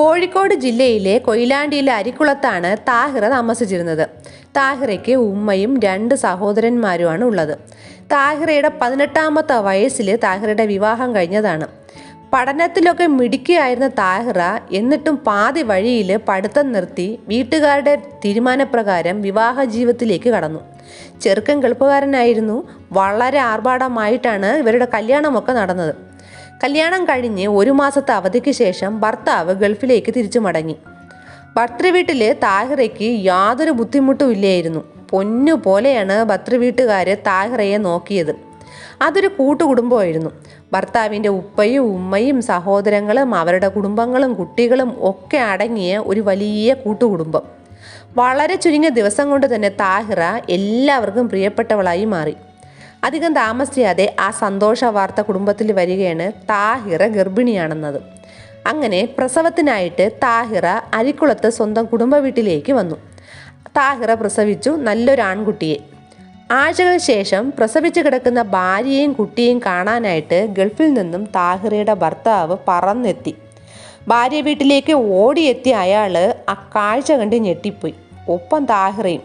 കോഴിക്കോട് ജില്ലയിലെ കൊയിലാണ്ടിയിലെ അരിക്കുളത്താണ് താഹിറ താമസിച്ചിരുന്നത്. താഹിറയ്ക്ക് ഉമ്മയും രണ്ട് സഹോദരന്മാരുമാണ് ഉള്ളത്. താഹിറയുടെ പതിനെട്ടാമത്തെ വയസ്സിൽ താഹിറയുടെ വിവാഹം കഴിഞ്ഞതാണ്. പഠനത്തിലൊക്കെ മിടുക്കിയായിരുന്ന താഹിറ എന്നിട്ടും പാതി വഴിയിൽ പഠിത്തം നിർത്തി വീട്ടുകാരുടെ തീരുമാനപ്രകാരം വിവാഹ ജീവിതത്തിലേക്ക് കടന്നു. ചെറുക്കൻ ഗൾഫുകാരനായിരുന്നു. വളരെ ആർഭാടമായിട്ടാണ് ഇവരുടെ കല്യാണമൊക്കെ നടന്നത്. കല്യാണം കഴിഞ്ഞ് ഒരു മാസത്തെ അവധിക്ക് ശേഷം ഭർത്താവ് ഗൾഫിലേക്ക് തിരിച്ചു മടങ്ങി. ഭർത്തൃവീട്ടിൽ താഹിറയ്ക്ക് യാതൊരു ബുദ്ധിമുട്ടും ഇല്ലായിരുന്നു പൊന്നു പോലെയാണ് ഭർത്തൃവീട്ടുകാർ താഹിറയെ നോക്കിയത്. അതൊരു കൂട്ടുകുടുംബമായിരുന്നു. ഭർത്താവിന്റെ ഉപ്പയും ഉമ്മയും സഹോദരങ്ങളും അവരുടെ കുടുംബങ്ങളും കുട്ടികളും ഒക്കെ അടങ്ങിയ ഒരു വലിയ കൂട്ടുകുടുംബം. വളരെ ചുരുങ്ങിയ ദിവസം കൊണ്ട് തന്നെ താഹിറ എല്ലാവർക്കും പ്രിയപ്പെട്ടവളായി മാറി. അധികം താമസിയാതെ ആ സന്തോഷ വാർത്ത കുടുംബത്തിൽ വരികയാണ് താഹിറ ഗർഭിണിയാണെന്നത്. അങ്ങനെ പ്രസവത്തിനായിട്ട് താഹിറ അരിക്കുളത്ത് സ്വന്തം കുടുംബ വീട്ടിലേക്ക് വന്നു. താഹിറ പ്രസവിച്ചു നല്ലൊരു ആൺകുട്ടിയെ. ആഴ്ചകൾക്ക് ശേഷം പ്രസവിച്ചു കിടക്കുന്ന ഭാര്യയും കുട്ടിയും കാണാനായിട്ട് ഗൾഫിൽ നിന്നും താഹിറയുടെ ഭർത്താവ് പറന്നെത്തി. ഭാര്യ വീട്ടിലേക്ക് ഓടിയെത്തിയ അയാൾ ആ കാഴ്ച കണ്ട് ഞെട്ടിപ്പോയി. ഒപ്പം താഹിറയും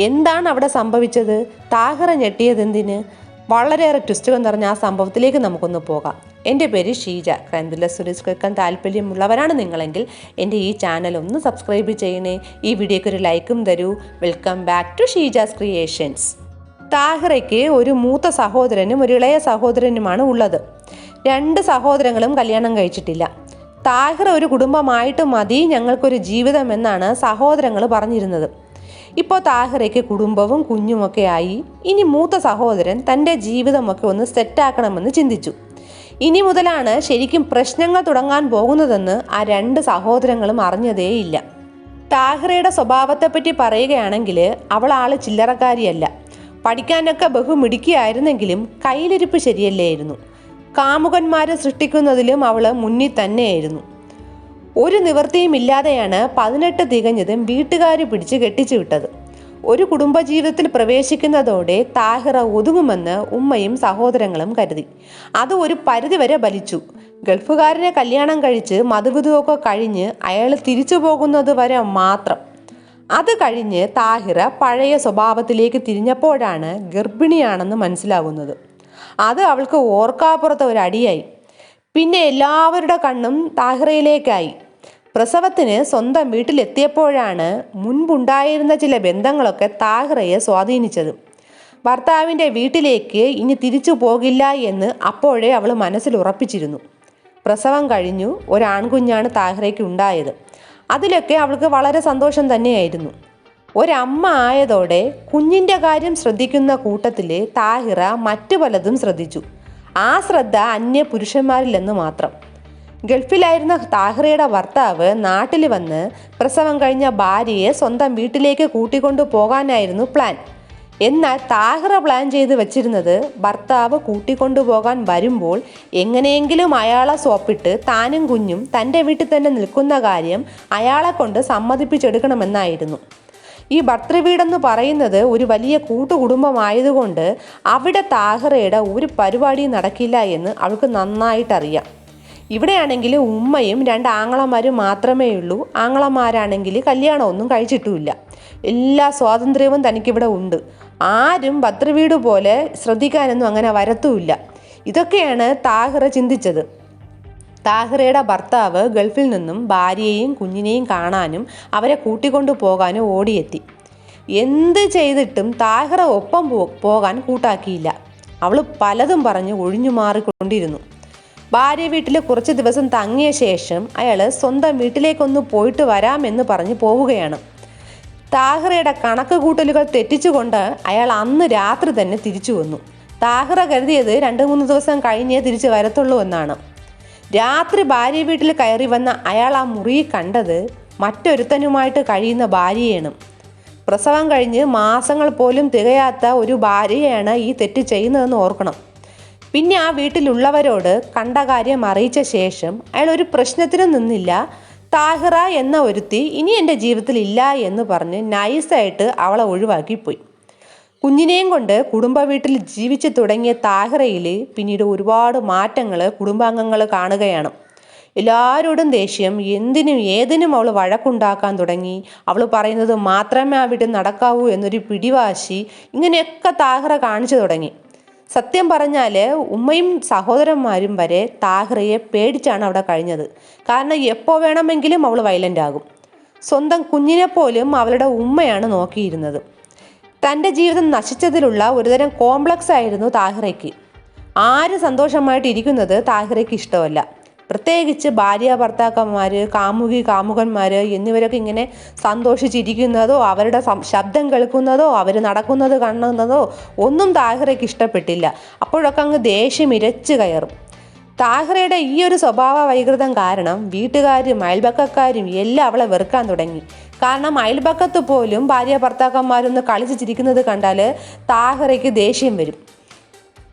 എന്താണ് അവിടെ സംഭവിച്ചത്? താഹിറ ഞെട്ടിയത് എന്തിന് വളരെയേറെ ട്വിസ്റ്റുകൾ നിറഞ്ഞ ആ സംഭവത്തിലേക്ക് നമുക്കൊന്ന് പോകാം. എന്റെ പേര് ഷീജ. ക്രൈംതുല്ല സുരേഷ് കേൾക്കാൻ താല്പര്യമുള്ളവരാണ് നിങ്ങളെങ്കിൽ എന്റെ ഈ ചാനൽ ഒന്ന് സബ്സ്ക്രൈബ് ചെയ്യണേ. ഈ വീഡിയോയ്ക്ക് ഒരു ലൈക്കും തരൂ. Welcome back to Sheeja's creations താഹിറയ്ക്ക് ഒരു മൂത്ത സഹോദരനും ഒരു ഇളയ സഹോദരനുമാണ് ഉള്ളത്. രണ്ട് സഹോദരങ്ങളും കല്യാണം കഴിച്ചിട്ടില്ല. താഹിറ ഒരു കുടുംബമായിട്ട് മതി ഞങ്ങൾക്കൊരു ജീവിതം എന്നാണ് സഹോദരങ്ങൾ പറഞ്ഞിരുന്നത്. ഇപ്പോൾ താഹിറയ്ക്ക് കുടുംബവും കുഞ്ഞുമൊക്കെ ആയി. ഇനി മൂത്ത സഹോദരൻ തന്റെ ജീവിതമൊക്കെ ഒന്ന് സെറ്റാക്കണമെന്ന് ചിന്തിച്ചു. ഇനി മുതലാണ് ശരിക്കും പ്രശ്നങ്ങൾ തുടങ്ങാൻ പോകുന്നതെന്ന് ആ രണ്ട് സഹോദരങ്ങളും അറിഞ്ഞതേയില്ല. താഹിറയുടെ സ്വഭാവത്തെപ്പറ്റി പറയുകയാണെങ്കിൽ അവൾ ആൾ ചില്ലറക്കാരിയല്ല. പഠിക്കാനൊക്കെ ബഹുമിടുക്കിയായിരുന്നെങ്കിലും കയ്യിലിരിപ്പ് ശരിയല്ലായിരുന്നു. കാമുകന്മാരെ സൃഷ്ടിക്കുന്നതിലും അവൾ മുന്നിൽ തന്നെയായിരുന്നു. ഒരു നിവൃത്തിയും ഇല്ലാതെയാണ് പതിനെട്ട് തികഞ്ഞതും വീട്ടുകാർ പിടിച്ച് കെട്ടിച്ചു വിട്ടത്. ഒരു കുടുംബജീവിതത്തിൽ പ്രവേശിക്കുന്നതോടെ താഹിറ ഒതുങ്ങുമെന്ന് ഉമ്മയും സഹോദരങ്ങളും കരുതി. അത് ഒരു പരിധിവരെ ബലിച്ചു ഗൾഫുകാരനെ കല്യാണം കഴിച്ച് മധുവിധുവൊക്കെ കഴിഞ്ഞ് അയാൾ തിരിച്ചു പോകുന്നത് വരെ മാത്രം. അത് കഴിഞ്ഞ് താഹിറ പഴയ സ്വഭാവത്തിലേക്ക് തിരിഞ്ഞപ്പോഴാണ് ഗർഭിണിയാണെന്ന് മനസ്സിലാകുന്നത് അത് അവൾക്ക് ഓർക്കാപ്പുറത്ത് ഒരു അടിയായി. പിന്നെ എല്ലാവരുടെ കണ്ണും താഹിറയിലേക്കായി. പ്രസവത്തിന് സ്വന്തം വീട്ടിലെത്തിയപ്പോഴാണ് മുൻപുണ്ടായിരുന്ന ചില ബന്ധങ്ങളൊക്കെ താഹിറയെ സ്വാധീനിച്ചത്. ഭർത്താവിന്റെ വീട്ടിലേക്ക് ഇനി തിരിച്ചു പോകില്ല എന്ന് അപ്പോഴേ അവൾ മനസ്സിൽ ഉറപ്പിച്ചിരുന്നു. പ്രസവം കഴിഞ്ഞു ഒരാൺകുഞ്ഞാണ് താഹിറയ്ക്ക് ഉണ്ടായത്. അതിലൊക്കെ അവൾക്ക് വളരെ സന്തോഷം തന്നെയായിരുന്നു. ഒരമ്മ ആയതോടെ കുഞ്ഞിന്റെ കാര്യം ശ്രദ്ധിക്കുന്ന കൂട്ടത്തിൽ താഹിറ മറ്റു പലതും ശ്രദ്ധിച്ചു. ആ ശ്രദ്ധ അന്യ പുരുഷന്മാരിലെന്ന് മാത്രം. ഗൾഫിലായിരുന്ന താഹ്റയുടെ ഭർത്താവ് നാട്ടിൽ വന്ന് പ്രസവം കഴിഞ്ഞ ഭാര്യയെ സ്വന്തം വീട്ടിലേക്ക് കൂട്ടിക്കൊണ്ടു പോകാനായിരുന്നു പ്ലാൻ. എന്നാൽ താഹിറ പ്ലാൻ ചെയ്ത് വെച്ചിരുന്നത് ഭർത്താവ് കൂട്ടിക്കൊണ്ടു പോകാൻ വരുമ്പോൾ എങ്ങനെയെങ്കിലും അയാളെ സോപ്പിട്ട് താനും കുഞ്ഞും തന്റെ വീട്ടിൽ തന്നെ നിൽക്കുന്ന കാര്യം അയാളെ കൊണ്ട് സമ്മതിപ്പിച്ചെടുക്കണമെന്നായിരുന്നു. ഈ ഭർത്തൃവീടെന്ന് പറയുന്നത് ഒരു വലിയ കൂട്ടുകുടുംബമായതുകൊണ്ട് അവിടെ താഹിറയുടെ ഒരു പരിപാടിയും നടക്കില്ല എന്ന് അവൾക്ക് നന്നായിട്ടറിയാം. ഇവിടെയാണെങ്കിൽ ഉമ്മയും രണ്ട് ആങ്ങളമാരും മാത്രമേ ഉള്ളൂ. ആങ്ങളമാരാണെങ്കിൽ കല്യാണമൊന്നും കഴിച്ചിട്ടുമില്ല. എല്ലാ സ്വാതന്ത്ര്യവും തനിക്കിവിടെ ഉണ്ട്. ആരും ഭദ്രവീട് പോലെ ശ്രദ്ധിക്കാനൊന്നും അങ്ങനെ വരത്തുമില്ല. ഇതൊക്കെയാണ് താഹിറ ചിന്തിച്ചത്. താഹിറയുടെ ഭർത്താവ് ഗൾഫിൽ നിന്നും ഭാര്യയെയും കുഞ്ഞിനെയും കാണാനും അവരെ കൂട്ടിക്കൊണ്ടു പോകാനും ഓടിയെത്തി. എന്ത് ചെയ്തിട്ടും താഹിറ ഒപ്പം പോകാൻ കൂട്ടാക്കിയില്ല. അവൾ പലതും പറഞ്ഞ് ഒഴിഞ്ഞു മാറിക്കൊണ്ടിരുന്നു ഭാര്യ വീട്ടിൽ കുറച്ച് ദിവസം തങ്ങിയ ശേഷം അയാൾ സ്വന്തം വീട്ടിലേക്കൊന്ന് പോയിട്ട് വരാമെന്ന് പറഞ്ഞ് പോവുകയാണ്. താഹിറയുടെ കണക്ക് കൂട്ടലുകൾ തെറ്റിച്ചുകൊണ്ട് അയാൾ അന്ന് രാത്രി തന്നെ തിരിച്ചു വന്നു. താഹിറ കരുതിയത് രണ്ട് മൂന്ന് ദിവസം കഴിഞ്ഞേ തിരിച്ചു വരത്തുള്ളൂ എന്നാണ്. രാത്രി ഭാര്യ വീട്ടിൽ കയറി വന്ന അയാൾ ആ മുറി കണ്ടത് മറ്റൊരുത്തനുമായിട്ട് കഴിയുന്ന ഭാര്യയാണ്. പ്രസവം കഴിഞ്ഞ് മാസങ്ങൾ പോലും തികയാത്ത ഒരു ഭാര്യയാണ് ഈ തെറ്റ് ചെയ്യുന്നതെന്ന് ഓർക്കണം. പിന്നെ ആ വീട്ടിലുള്ളവരോട് കണ്ട കാര്യം അറിയിച്ച ശേഷം അയാൾ ഒരു പ്രശ്നത്തിനും നിന്നില്ല. താഹിറ എന്ന ഒരുത്തി ഇനി എന്റെ ജീവിതത്തിൽ ഇല്ല എന്ന് പറഞ്ഞ് നൈസായിട്ട് അവളെ ഒഴിവാക്കിപ്പോയി. കുഞ്ഞിനെയും കൊണ്ട് കുടുംബ വീട്ടിൽ ജീവിച്ചു തുടങ്ങിയ താഹിറയിൽ പിന്നീട് ഒരുപാട് മാറ്റങ്ങൾ കുടുംബാംഗങ്ങൾ കാണുകയാണ്. എല്ലാവരോടും ദേഷ്യം എന്തിനും ഏതിനും അവൾ വഴക്കുണ്ടാക്കാൻ തുടങ്ങി. അവൾ പറയുന്നത് മാത്രമേ ആ വീട്ടിൽ നടക്കാവൂ എന്നൊരു പിടിവാശി ഇങ്ങനെയൊക്കെ താഹിറ കാണിച്ചു തുടങ്ങി. സത്യം പറഞ്ഞാൽ ഉമ്മയും സഹോദരന്മാരും വരെ താഹിറയെ പേടിച്ചാണ് അവിടെ കഴിഞ്ഞത്. കാരണം എപ്പോൾ വേണമെങ്കിലും അവൾ വയലന്റ് ആകും. സ്വന്തം കുഞ്ഞിനെ പോലും അവളുടെ ഉമ്മയാണ് നോക്കിയിരുന്നത്. തന്റെ ജീവിതം നശിച്ചതിലുള്ള ഒരുതരം കോംപ്ലക്സ് ആയിരുന്നു താഹിറയ്ക്ക്. ആര് സന്തോഷമായിട്ട് ഇരിക്കുന്നത് താഹിറയ്ക്ക് ഇഷ്ടമല്ല. പ്രത്യേകിച്ച് ഭാര്യ ഭർത്താക്കന്മാർ കാമുകി കാമുകന്മാർ എന്നിവരൊക്കെ ഇങ്ങനെ സന്തോഷിച്ചിരിക്കുന്നതോ അവരുടെ ശബ്ദം കേൾക്കുന്നതോ അവർ നടക്കുന്നത് കാണുന്നതോ ഒന്നും താഹിറയ്ക്ക് ഇഷ്ടപ്പെട്ടില്ല. അപ്പോഴൊക്കെ അങ്ങ് ദേഷ്യം ഇരച്ചു കയറും. താഹിറയുടെ ഈ ഒരു സ്വഭാവ വൈകൃതം കാരണം വീട്ടുകാരും അയൽപക്കക്കാരും എല്ലാം അവളെ വെറുക്കാൻ തുടങ്ങി. കാരണം അയൽപക്കത്ത് പോലും ഭാര്യ ഭർത്താക്കന്മാരൊന്ന് കളിച്ചു ചിരിക്കുന്നത് കണ്ടാൽ താഹിറയ്ക്ക് ദേഷ്യം വരും.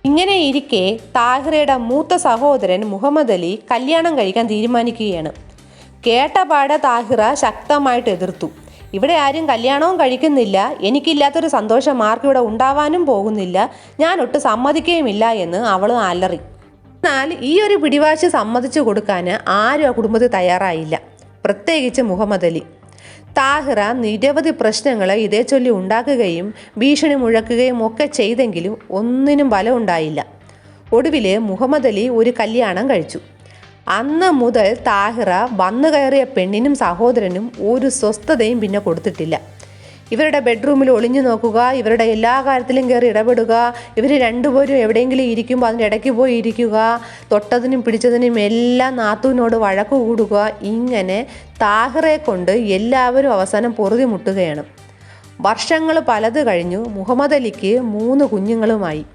ഇങ്ങനെ ഇരിക്കെ താഹിറയുടെ മൂത്ത സഹോദരൻ മുഹമ്മദ് അലി കല്യാണം കഴിക്കാൻ തീരുമാനിക്കുകയാണ്. കേട്ട പാടെ താഹിറ ശക്തമായിട്ട് എതിർത്തു. ഇവിടെ ആരും കല്യാണവും കഴിക്കുന്നില്ല. എനിക്കില്ലാത്തൊരു സന്തോഷം മാർക്ക് ഇവിടെ ഉണ്ടാവാനും പോകുന്നില്ല. ഞാൻ ഒട്ട് സമ്മതിക്കുകയുമില്ല എന്ന് അവൾ അലറി. എന്നാൽ ഈ ഒരു പിടിവാശി സമ്മതിച്ചു കൊടുക്കാൻ ആരും ആ കുടുംബത്തിൽ തയ്യാറായില്ല. പ്രത്യേകിച്ച് മുഹമ്മദ് അലി. താഹിറ നിരവധി പ്രശ്നങ്ങൾ ഇതേ ചൊല്ലി ഉണ്ടാക്കുകയും ഭീഷണി മുഴക്കുകയും ഒക്കെ ചെയ്തെങ്കിലും ഒന്നിനും ഫലമുണ്ടായില്ല ഒടുവിൽ മുഹമ്മദ് അലി ഒരു കല്യാണം കഴിച്ചു. അന്ന് മുതൽ താഹിറ വന്നു കയറിയ പെണ്ണിനും സഹോദരനും ഒരു സ്വസ്ഥതയും പിന്നെ കൊടുത്തിട്ടില്ല. ഇവരുടെ ബെഡ്റൂമിൽ ഒളിഞ്ഞു നോക്കുക ഇവരുടെ എല്ലാ കാര്യത്തിലും കയറി ഇടപെടുക ഇവർ രണ്ടുപേരും എവിടെയെങ്കിലും ഇരിക്കുമ്പോൾ അതിന്റെ ഇടയ്ക്ക് പോയി ഇരിക്കുക തൊട്ടതിനും പിടിച്ചതിനും എല്ലാം നാത്തുവിനോട് വഴക്ക് കൂടുക ഇങ്ങനെ താഹറെ കൊണ്ട് എല്ലാവരും അവസാനം പൊറുതി മുട്ടുകയാണ്. വർഷങ്ങൾ പലത് കഴിഞ്ഞു മുഹമ്മദ് അലിക്ക് മൂന്ന് കുഞ്ഞുങ്ങളുമായി.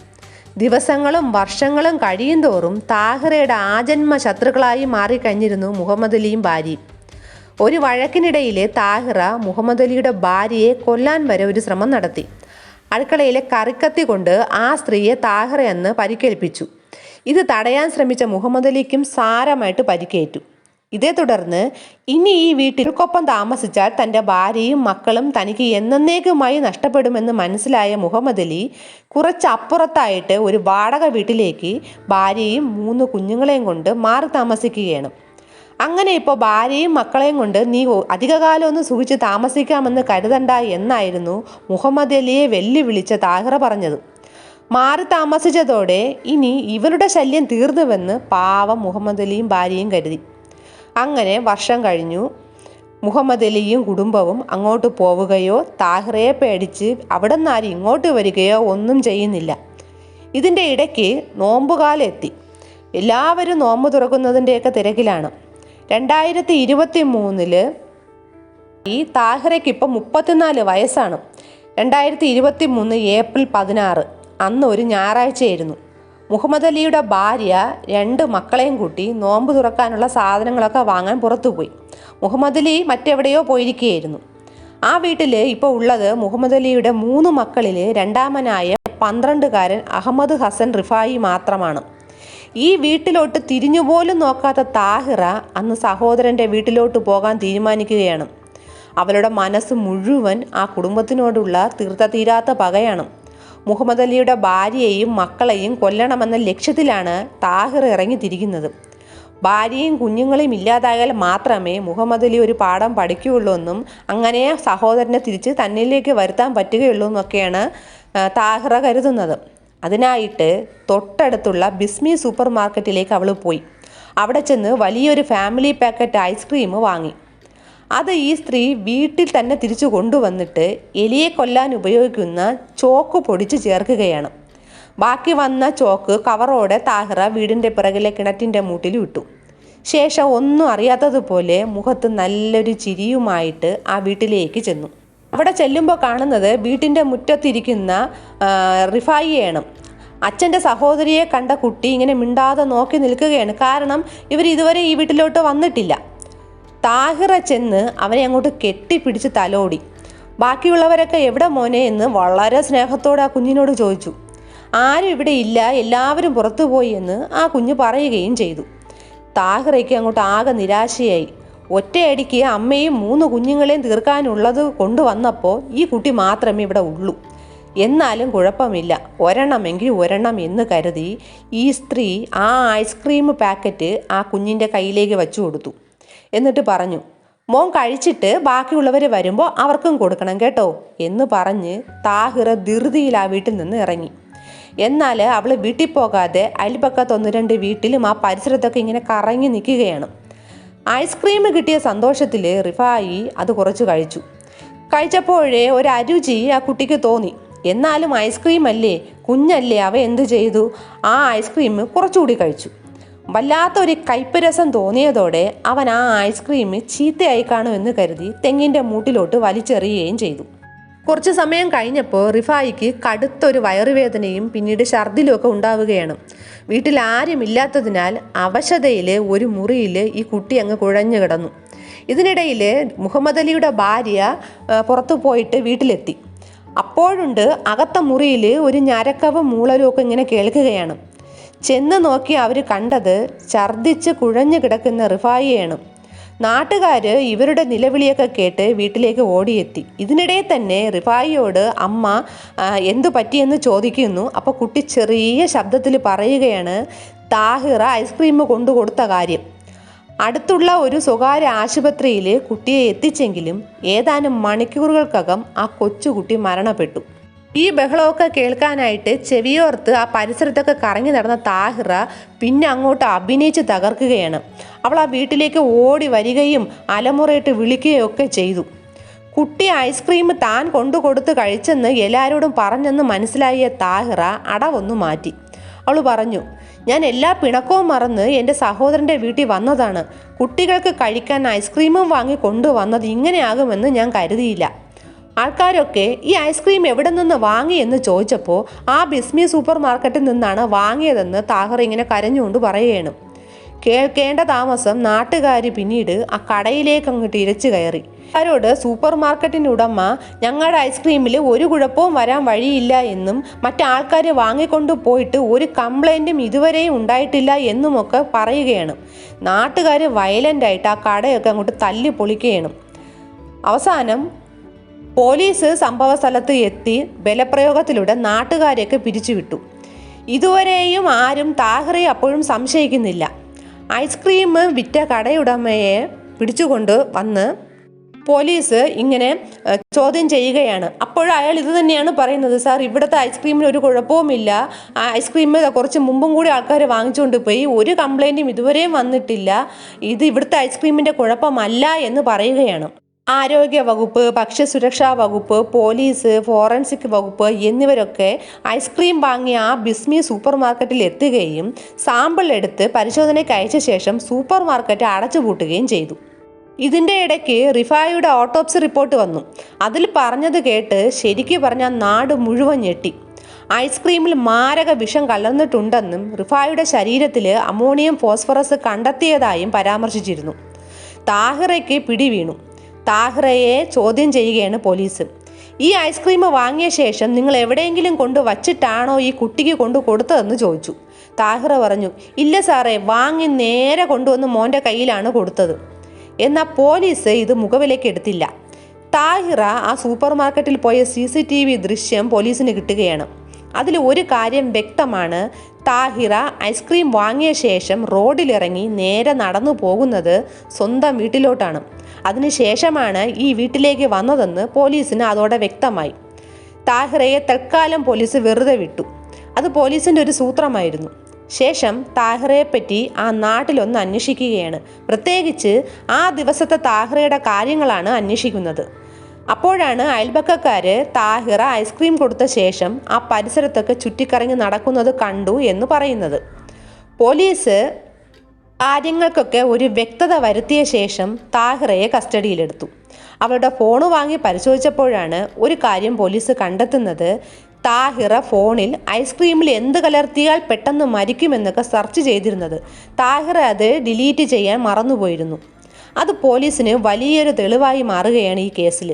ദിവസങ്ങളും വർഷങ്ങളും കഴിയും തോറും താഹിറയുടെ ആജന്മ ശത്രുക്കളായി മാറിക്കഴിഞ്ഞിരുന്നു മുഹമ്മദ് അലിയും ഭാര്യയും. ഒരു വഴക്കിനിടയിൽ താഹിറ മുഹമ്മദ് അലിയുടെ ഭാര്യയെ കൊല്ലാൻ വരെ ഒരു ശ്രമം നടത്തി. അടുക്കളയിലെ കറിക്കത്തി കൊണ്ട് ആ സ്ത്രീയെ താഹിറ എന്ന് പരിക്കേൽപ്പിച്ചു. ഇത് തടയാൻ ശ്രമിച്ച മുഹമ്മദ് അലിക്കും സാരമായിട്ട് പരിക്കേറ്റു. ഇതേ തുടർന്ന് ഇനി ഈ വീട്ടിൽക്കൊപ്പം താമസിച്ചാൽ തന്റെ ഭാര്യയും മക്കളും തനിക്ക് എന്നേക്കുമായി നഷ്ടപ്പെടുമെന്ന് മനസ്സിലായ മുഹമ്മദ് അലി കുറച്ചപ്പുറത്തായിട്ട് ഒരു വാടക വീട്ടിലേക്ക് ഭാര്യയും മൂന്ന് കുഞ്ഞുങ്ങളെയും കൊണ്ട് മാറി താമസിക്കുകയാണ്. അങ്ങനെ ഇപ്പോൾ ഭാര്യയും മക്കളെയും കൊണ്ട് നീ അധികകാലം ഒന്ന് സുഖിച്ച് താമസിക്കാമെന്ന് കരുതണ്ട എന്നായിരുന്നു മുഹമ്മദ് അലിയെ വെല്ലുവിളിച്ച താഹിറ പറഞ്ഞത്. മാറി താമസിച്ചതോടെ ഇനി ഇവരുടെ ശല്യം തീർന്നുവെന്ന് പാവം മുഹമ്മദ് അലിയും ഭാര്യയും കരുതി. അങ്ങനെ വർഷം കഴിഞ്ഞു. മുഹമ്മദ് അലിയും കുടുംബവും അങ്ങോട്ട് പോവുകയോ താഹിറയെ പേടിച്ച് അവിടെ നിന്നാരും ഇങ്ങോട്ട് വരികയോ ഒന്നും ചെയ്യുന്നില്ല. ഇതിന്റെ ഇടയ്ക്ക് നോമ്പുകാലം എത്തി എല്ലാവരും നോമ്പ് തുറക്കുന്നതിന്റെയൊക്കെ തിരക്കിലാണ്. രണ്ടായിരത്തി ഇരുപത്തി മൂന്നിൽ ഈ താഹിറയ്ക്ക് ഇപ്പം മുപ്പത്തിനാല് വയസ്സാണ്. രണ്ടായിരത്തി ഇരുപത്തി മൂന്ന് ഏപ്രിൽ പതിനാറ് അന്ന് ഒരു ഞായറാഴ്ചയായിരുന്നു. മുഹമ്മദ് അലിയുടെ ഭാര്യ രണ്ട് മക്കളെയും കൂട്ടി നോമ്പ് തുറക്കാനുള്ള സാധനങ്ങളൊക്കെ വാങ്ങാൻ പുറത്തുപോയി. മുഹമ്മദ് അലി മറ്റെവിടെയോ പോയിരിക്കുകയായിരുന്നു. ആ വീട്ടിൽ ഇപ്പോൾ ഉള്ളത് മുഹമ്മദ് അലിയുടെ മൂന്ന് മക്കളിൽ രണ്ടാമനായ പന്ത്രണ്ടുകാരൻ അഹമ്മദ് ഹസൻ റിഫായി മാത്രമാണ്. ഈ വീട്ടിലോട്ട് തിരിഞ്ഞുപോലും നോക്കാത്ത താഹിറ അന്ന് സഹോദരന്റെ വീട്ടിലോട്ട് പോകാൻ തീരുമാനിക്കുകയാണ്. അവളുടെ മനസ്സ് മുഴുവൻ ആ കുടുംബത്തിനോടുള്ള തീർത്ത തീരാത്ത പകയാണ്. മുഹമ്മദ് അലിയുടെ ഭാര്യയെയും മക്കളെയും കൊല്ലണമെന്ന ലക്ഷ്യത്തിലാണ് താഹിർ ഇറങ്ങിത്തിരിക്കുന്നത് ഭാര്യയും കുഞ്ഞുങ്ങളെയും ഇല്ലാതായാൽ മാത്രമേ മുഹമ്മദ് അലി ഒരു പാഠം പഠിക്കുകയുള്ളൂ എന്നും അങ്ങനെ സഹോദരനെ തിരിച്ച് തന്നിലേക്ക് വരുത്താൻ പറ്റുകയുള്ളൂ എന്നൊക്കെയാണ് താഹിറ കരുതുന്നത്. അതിനായിട്ട് തൊട്ടടുത്തുള്ള ബിസ്മി സൂപ്പർ മാർക്കറ്റിലേക്ക് അവൾ പോയി. അവിടെ ചെന്ന് വലിയൊരു ഫാമിലി പാക്കറ്റ് ഐസ്ക്രീം വാങ്ങി. അത് ഈ സ്ത്രീ വീട്ടിൽ തന്നെ തിരിച്ചു കൊണ്ടുവന്നിട്ട് എലിയെ കൊല്ലാൻ ഉപയോഗിക്കുന്ന ചോക്ക് പൊടിച്ച് ചേർക്കുകയാണ്. ബാക്കി വന്ന ചോക്ക് കവറോടെ താഹിറ വീടിന്റെ പിറകിലെ കിണറ്റിന്റെ മൂട്ടിൽ വിട്ടു ശേഷം ഒന്നും അറിയാത്തതുപോലെ മുഖത്ത് നല്ലൊരു ചിരിയുമായിട്ട് ആ വീട്ടിലേക്ക് ചെന്നു. അവിടെ ചെല്ലുമ്പോൾ കാണുന്നത് വീട്ടിന്റെ മുറ്റത്തിരിക്കുന്ന റിഫായിയാണ് അച്ഛന്റെ സഹോദരിയെ കണ്ട കുട്ടി ഇങ്ങനെ മിണ്ടാതെ നോക്കി നിൽക്കുകയാണ്. കാരണം ഇവർ ഇതുവരെ ഈ വീട്ടിലോട്ട് വന്നിട്ടില്ല. താഹിറ ചെന്ന് അവനെ അങ്ങോട്ട് കെട്ടിപ്പിടിച്ച് തലോടി. ബാക്കിയുള്ളവരൊക്കെ എവിടെ മോനെ എന്ന് വളരെ സ്നേഹത്തോടെ ആ കുഞ്ഞിനോട് ചോദിച്ചു. ആരും ഇവിടെ ഇല്ല എല്ലാവരും പുറത്തുപോയി എന്ന് ആ കുഞ്ഞ് പറയുകയും ചെയ്തു. താഹിറയ്ക്ക് അങ്ങോട്ട് ആകെ നിരാശയായി. ഒറ്റയടിക്ക് അമ്മയും മൂന്ന് കുഞ്ഞുങ്ങളെയും തീർക്കാനുള്ളത് കൊണ്ടുവന്നപ്പോൾ ഈ കുട്ടി മാത്രമേ ഇവിടെ ഉള്ളൂ. എന്നാലും കുഴപ്പമില്ല. ഒരെണ്ണമെങ്കിൽ ഒരെണ്ണം എന്ന് കരുതി ഈ സ്ത്രീ ആ ഐസ്ക്രീം പാക്കറ്റ് ആ കുഞ്ഞിന്റെ കയ്യിലേക്ക് വെച്ചു കൊടുത്തു. എന്നിട്ട് പറഞ്ഞു മോൻ കഴിച്ചിട്ട് ബാക്കിയുള്ളവർ വരുമ്പോൾ അവർക്കും കൊടുക്കണം കേട്ടോ എന്ന് പറഞ്ഞ് താഹിറ ധൃതിയിൽ ആ വീട്ടിൽ നിന്ന് ഇറങ്ങി. എന്നാൽ അവൾ വീട്ടിൽ പോകാതെ അയൽപ്പക്കത്തൊന്ന് രണ്ട് വീട്ടിലും ആ പരിസരത്തൊക്കെ ഇങ്ങനെ കറങ്ങി നിൽക്കുകയാണ്. ഐസ്ക്രീം കിട്ടിയ സന്തോഷത്തിൽ റിഫായി അത് കുറച്ച് കഴിച്ചു. കഴിച്ചപ്പോഴേ ഒരു അരുചി ആ കുട്ടിക്ക് തോന്നി. എന്നാലും ഐസ്ക്രീം അല്ലേ? കുഞ്ഞല്ലേ അവ എന്ത് ചെയ്തു? ആ ഐസ്ക്രീം കുറച്ചുകൂടി കഴിച്ചു. വല്ലാത്തൊരു കൈപ്പരസം രസം തോന്നിയതോടെ അവൻ ആ ഐസ്ക്രീം ചീത്തയായി കാണുമെന്ന് കരുതി തെങ്ങിന്റെ മൂട്ടിലോട്ട് വലിച്ചെറിയുകയും ചെയ്തു. കുറച്ച് സമയം കഴിഞ്ഞപ്പോൾ റിഫായിക്ക് കടുത്തൊരു വയറുവേദനയും പിന്നീട് ഛർദിലും ഒക്കെ ഉണ്ടാവുകയാണ്. വീട്ടിൽ ആരുമില്ലാത്തതിനാൽ അവശതയിൽ ഒരു മുറിയിൽ ഈ കുട്ടി അങ്ങ് കുഴഞ്ഞു കിടന്നു. ഇതിനിടയിൽ മുഹമ്മദ് അലിയുടെ ഭാര്യ പുറത്തു പോയിട്ട് വീട്ടിലെത്തി. അപ്പോഴുണ്ട് അകത്ത മുറിയിൽ ഒരു ഞരക്കവും മൂളലും ഒക്കെ ഇങ്ങനെ കേൾക്കുകയാണ്. ചെന്ന് നോക്കി അവർ കണ്ടത് ഛർദിച്ച് കുഴഞ്ഞു കിടക്കുന്ന റിഫായിയാണ്. നാട്ടുകാർ ഇവരുടെ നിലവിളിയൊക്കെ കേട്ട് വീട്ടിലേക്ക് ഓടിയെത്തി. ഇതിനിടെ തന്നെ റിഫായിയോട് അമ്മ എന്തു പറ്റിയെന്ന് ചോദിക്കുന്നു. അപ്പോൾ കുട്ടി ചെറിയ ശബ്ദത്തിൽ പറയുകയാണ് താഹിറ ഐസ്ക്രീം കൊണ്ടു കൊടുത്ത കാര്യം. അടുത്തുള്ള ഒരു സ്വകാര്യ ആശുപത്രിയിൽ കുട്ടിയെ എത്തിച്ചെങ്കിലും ഏതാനും മണിക്കൂറുകൾക്കകം ആ കൊച്ചുകുട്ടി മരണപ്പെട്ടു. ഈ ബഹളമൊക്കെ കേൾക്കാനായിട്ട് ചെവിയോർത്ത് ആ പരിസരത്തൊക്കെ കറങ്ങി നടന്ന താഹിറ പിന്നെ അങ്ങോട്ട് അഭിനയിച്ച് തകർക്കുകയാണ്. അവൾ ആ വീട്ടിലേക്ക് ഓടി വരികയും അലമുറയിട്ട് വിളിക്കുകയും ഒക്കെ ചെയ്തു. കുട്ടി ഐസ്ക്രീം താൻ കൊണ്ടു കൊടുത്ത് കഴിച്ചെന്ന് എല്ലാവരോടും പറഞ്ഞെന്ന് മനസ്സിലായ താഹിറ അടവൊന്നു മാറ്റി. അവൾ പറഞ്ഞു ഞാൻ എല്ലാ പിണക്കവും മറന്ന് എന്റെ സഹോദരന്റെ വീട്ടിൽ വന്നതാണ്. കുട്ടികൾക്ക് കഴിക്കാൻ ഐസ്ക്രീമും വാങ്ങി കൊണ്ടുവന്നത് ഇങ്ങനെയാകുമെന്ന് ഞാൻ കരുതിയില്ല. ആൾക്കാരൊക്കെ ഈ ഐസ്ക്രീം എവിടെ നിന്ന് വാങ്ങി എന്ന് ചോദിച്ചപ്പോൾ ആ ബിസ്മി സൂപ്പർ മാർക്കറ്റിൽ നിന്നാണ് വാങ്ങിയതെന്ന് താഹർ ഇങ്ങനെ കരഞ്ഞുകൊണ്ട് പറയുകയാണ്. കേൾക്കേണ്ട താമസം നാട്ടുകാർ പിന്നീട് ആ കടയിലേക്ക് അങ്ങോട്ട് ഇരച്ചു കയറി. അവരോട് സൂപ്പർ മാർക്കറ്റിന്റെ ഉടമ ഞങ്ങളുടെ ഐസ്ക്രീമിൽ ഒരു കുഴപ്പവും വരാൻ വഴിയില്ല എന്നും മറ്റാൾക്കാർ വാങ്ങിക്കൊണ്ട് പോയിട്ട് ഒരു കംപ്ലൈന്റും ഇതുവരെയും ഉണ്ടായിട്ടില്ല എന്നുമൊക്കെ പറയുകയാണ്. നാട്ടുകാർ വയലന്റായിട്ട് ആ കടയൊക്കെ അങ്ങോട്ട് തല്ലി പൊളിക്കുകയാണ് അവസാനം പോലീസ് സംഭവ സ്ഥലത്ത് എത്തി ബലപ്രയോഗത്തിലൂടെ നാട്ടുകാരെയൊക്കെ പിരിച്ചുവിട്ടു. ഇതുവരെയും ആരും താഹറെ അപ്പോഴും സംശയിക്കുന്നില്ല. ഐസ്ക്രീം വിറ്റ കടയുടമയെ പിടിച്ചുകൊണ്ട് വന്ന് പോലീസ് ഇങ്ങനെ ചോദ്യം ചെയ്യുകയാണ്. അപ്പോൾ അയാൾ ഇത് തന്നെയാണ് പറയുന്നത് സാർ ഇവിടുത്തെ ഐസ്ക്രീമിന് ഒരു കുഴപ്പവുമില്ല ഐസ്ക്രീം കുറച്ച് മുമ്പും കൂടി ആൾക്കാർ വാങ്ങിച്ചുകൊണ്ട് പോയി. ഒരു കംപ്ലൈന്റും ഇതുവരെയും വന്നിട്ടില്ല. ഇത് ഇവിടുത്തെ ഐസ്ക്രീമിന്റെ കുഴപ്പമല്ല എന്ന് പറയുകയാണ്. ആരോഗ്യ വകുപ്പ് ഭക്ഷ്യസുരക്ഷാ വകുപ്പ് പോലീസ് ഫോറൻസിക് വകുപ്പ് എന്നിവരൊക്കെ ഐസ്ക്രീം വാങ്ങിയ ആ ബിസ്മി സൂപ്പർ മാർക്കറ്റിൽ എത്തുകയും സാമ്പിൾ എടുത്ത് പരിശോധനയ്ക്ക് അയച്ച ശേഷം സൂപ്പർ മാർക്കറ്റ് അടച്ചുപൂട്ടുകയും ചെയ്തു. ഇതിന്റെ ഇടയ്ക്ക് റിഫായുടെ ഓട്ടോപ്സി റിപ്പോർട്ട് വന്നു. അതിൽ പറഞ്ഞത് കേട്ട് ശരിക്കു പറഞ്ഞാൽ നാട് മുഴുവൻ ഞെട്ടി. ഐസ്ക്രീമിൽ മാരക വിഷം കലർന്നിട്ടുണ്ടെന്നും റിഫായുടെ ശരീരത്തിൽ അമോണിയം ഫോസ്ഫറസ് കണ്ടെത്തിയതായും പരാമർശിച്ചിരുന്നു. താഹിറയ്ക്ക് പിടി വീണു താഹിറയെ ചോദ്യം ചെയ്യുകയാണ് പോലീസ്. ഈ ഐസ്ക്രീം വാങ്ങിയ ശേഷം നിങ്ങൾ എവിടെയെങ്കിലും കൊണ്ട് വച്ചിട്ടാണോ ഈ കുട്ടിക്ക് കൊണ്ട് കൊടുത്തതെന്ന് ചോദിച്ചു. താഹിറ പറഞ്ഞു ഇല്ല സാറേ വാങ്ങി നേരെ കൊണ്ടുവന്ന് മോന്റെ കയ്യിലാണ് കൊടുത്തത്. എന്നാൽ പോലീസ് ഇത് മുഖവിലേക്ക് എടുത്തില്ല. താഹിറ ആ സൂപ്പർ മാർക്കറ്റിൽ പോയ സി സി ടി വി ദൃശ്യം പോലീസിന് കിട്ടുകയാണ്. അതിൽ ഒരു കാര്യം വ്യക്തമാണ് താഹിറ ഐസ്ക്രീം വാങ്ങിയ ശേഷം റോഡിലിറങ്ങി നേരെ നടന്നു പോകുന്നത് സ്വന്തം വീട്ടിലോട്ടാണ്. അതിനുശേഷമാണ് ഈ വീട്ടിലേക്ക് വന്നതെന്ന് പോലീസിന് അതോടെ വ്യക്തമായി. താഹിറയെ തൽക്കാലം പോലീസ് വെറുതെ വിട്ടു. അത് പോലീസിന്റെ ഒരു സൂത്രമായിരുന്നു. ശേഷം താഹിറയെപ്പറ്റി ആ നാട്ടിലൊന്ന് അന്വേഷിക്കുകയാണ്. പ്രത്യേകിച്ച് ആ ദിവസത്തെ താഹിറയുടെ കാര്യങ്ങളാണ് അന്വേഷിക്കുന്നത്. അപ്പോഴാണ് അയൽപക്കക്കാര് താഹിറ ഐസ്ക്രീം കൊടുത്ത ശേഷം ആ പരിസരത്തൊക്കെ ചുറ്റിക്കറങ്ങി നടക്കുന്നത് കണ്ടു എന്ന് പറയുന്നത്. പോലീസ് കാര്യങ്ങൾക്കൊക്കെ ഒരു വ്യക്തത വരുത്തിയ ശേഷം താഹിറയെ കസ്റ്റഡിയിലെടുത്തു. അവളുടെ ഫോൺ വാങ്ങി പരിശോധിച്ചപ്പോഴാണ് ഒരു കാര്യം പോലീസ് കണ്ടെത്തുന്നത്. താഹിറ ഫോണിൽ ഐസ്ക്രീമിൽ എന്ത് കലർത്തിയാൽ പെട്ടെന്ന് മരിക്കുമെന്നൊക്കെ സെർച്ച് ചെയ്തിരുന്നത്. താഹിറ അത് ഡിലീറ്റ് ചെയ്യാൻ മറന്നുപോയിരുന്നു. അത് പോലീസിന് വലിയൊരു തെളിവായി മാറുകയാണ് ഈ കേസിൽ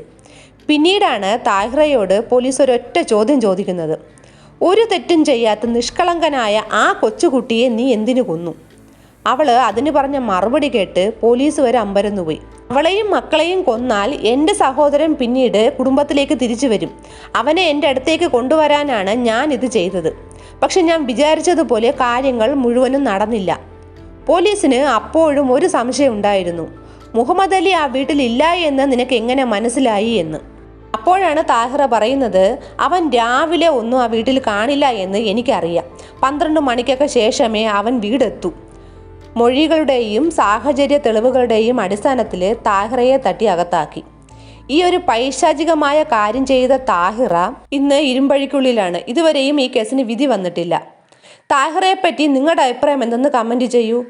പിന്നീടാണ് താഹിറയോട് പോലീസ് ഒരൊറ്റ ചോദ്യം ചോദിക്കുന്നത്. ഒരു തെറ്റും ചെയ്യാത്ത നിഷ്കളങ്കനായ ആ കൊച്ചുകുട്ടിയെ നീ എന്തിനു കൊന്നു? അവൾ അതിന് പറഞ്ഞ മറുപടി കേട്ട് പോലീസ് വരെ അമ്പരന്നു പോയി. അവളെയും മക്കളെയും കൊന്നാൽ എന്റെ സഹോദരൻ പിന്നീട് കുടുംബത്തിലേക്ക് തിരിച്ചു വരും. അവനെ എന്റെ അടുത്തേക്ക് കൊണ്ടുവരാനാണ് ഞാൻ ഇത് ചെയ്തത്. പക്ഷെ ഞാൻ വിചാരിച്ചതുപോലെ കാര്യങ്ങൾ മുഴുവനും നടന്നില്ല. പോലീസിന് അപ്പോഴും ഒരു സംശയം ഉണ്ടായിരുന്നു. മുഹമ്മദ് അലി ആ വീട്ടിൽ വീട്ടിലില്ല എന്ന് നിനക്ക് എങ്ങനെ മനസ്സിലായി എന്ന്. അപ്പോഴാണ് താഹിറ പറയുന്നത് അവൻ രാവിലെ ഒന്നും ആ വീട്ടിൽ കാണില്ല എന്ന് എനിക്കറിയാം. പന്ത്രണ്ട് മണിക്കൊക്കെ ശേഷമേ അവൻ വീടെത്തൂ. മൊഴികളുടെയും സാഹചര്യ തെളിവുകളുടെയും അടിസ്ഥാനത്തിൽ താഹിറയെ തട്ടി അകത്താക്കി. ഈ ഒരു പൈശാചികമായ കാര്യം ചെയ്ത താഹിറ ഇന്ന് ഇരുമ്പഴിക്കുള്ളിലാണ്. ഇതുവരെയും ഈ കേസിന് വിധി വന്നിട്ടില്ല. താഹിറയെപ്പറ്റി നിങ്ങളുടെ അഭിപ്രായം എന്തെന്ന് കമന്റ് ചെയ്യൂ.